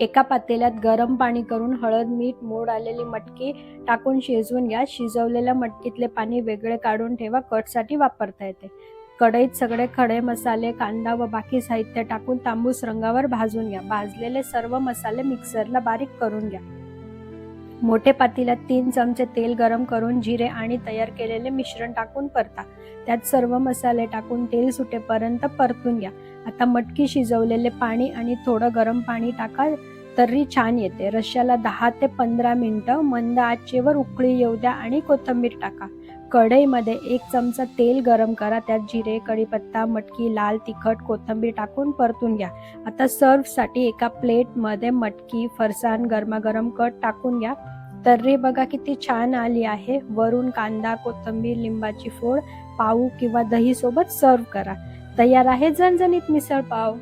एका पातेल्यात गरम पाणी करून हळद मीठ मोड आलेली मटकी टाकून शिजवून घ्या. शिजवलेल्या मटकीतले पाणी वेगळे काढून ठेवा. कटसाठी वापरता येते. कढईत सगळे खडे मसाले कांदा व बाकी साहित्य टाकून तांबूस रंगावर भाजून घ्या. भाजलेले सर्व मसाले मिक्सरला बारीक करून घ्या. मोठे पातीला तीन चमचे तेल गरम करून जिरे आणि तयार केलेले मिश्रण टाकून परता. त्यात सर्व मसाले टाकून तेल सुटेपर्यंत परतून घ्या. आता मटकी शिजवलेले पाणी आणि थोडं गरम पाणी टाका तर्री छान येते. रश्याला दहा ते पंधरा मिनटं मंद आचेवर उकळी येऊ द्या आणि कोथिंबीर टाका. कढईमध्ये एक चमचा तेल गरम करा. त्यात जिरे कढीपत्ता मटकी लाल तिखट कोथिंबीर टाकून परतून घ्या. आता सर्वसाठी एका प्लेटमध्ये मटकी फरसाण गरमागरम कट टाकून घ्या. तर्री बघा किती छान आली आहे. वरून कांदा कोथिंबीर लिंबाची फोड पाऊ किंवा दही सोबत सर्व करा. तयार आहे झणझणीत मिसळ पाव.